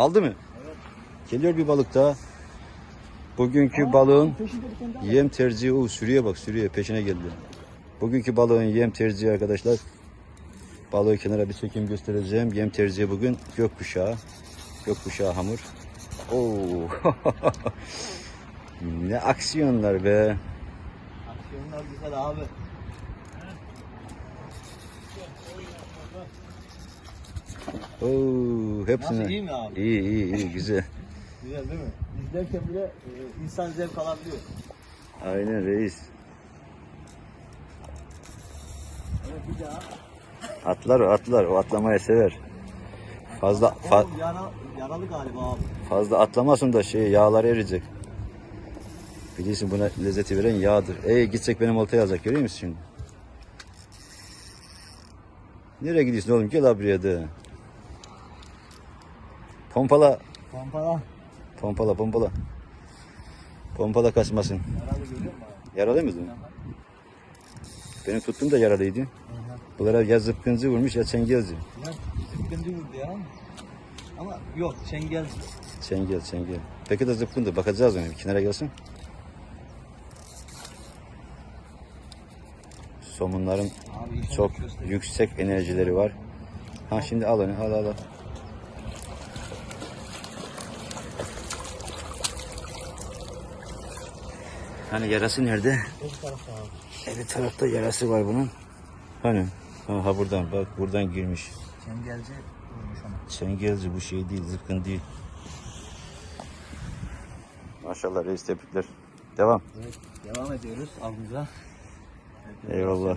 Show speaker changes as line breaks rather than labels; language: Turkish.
Aldı mı? Geliyor bir balık daha. Bugünkü balığın yem tercihi o sürüye bak sürüye peşine geldi. Bugünkü balığın yem tercihi arkadaşlar. Balığı kenara bir çekim göstereceğim. Yem tercihi bugün gökkuşağı. Gökkuşağı hamur. Oo. ne aksiyonlar be.
Aksiyonlar güzel abi.
Oo, hepsine.
Nasıl iyi mi abi?
İyi iyi iyi güzel.
Güzel değil mi? İzlerken bile e, insan zevk alabiliyor.
Aynen reis.
Evet bir daha.
Atlar atlar. O atlamayı sever. Fazla fa-
yara, yaralı galiba abi.
fazla atlamasın da şey yağlar eriyecek. Biliyorsun buna lezzeti veren yağdır. Ey gitsek benim oltaya alacak görüyor musun şimdi? Nereye gidiyorsun oğlum? Gel abi buraya Pompala.
Pampala.
Pompala pompala. Pompala kaçmasın.
Yaralı görüyor musun?
Yaralı? Benim tuttuğum da yaralıydı. Bunlara ya zıpkıncı vurmuş ya çengelci.
Ya zıpkıncı vurdu ya. Ama yok çengel.
Çengel çengel. Peki de zıpkındı. Bakacağız ona. Kenara gelsin. Somunların
Abi
çok yüksek enerjileri var. Ha şimdi al onu al al al. Hani yarası nerede? Evet tarafta yarası var bunun. Hani? Ha, ha buradan bak buradan girmiş.
Çengelci vurmuş ona.
Çengelci bu şey değil zıpkın değil. Maşallah reis tebrikler. Devam.
Evet devam ediyoruz avımıza.
Eyvallah.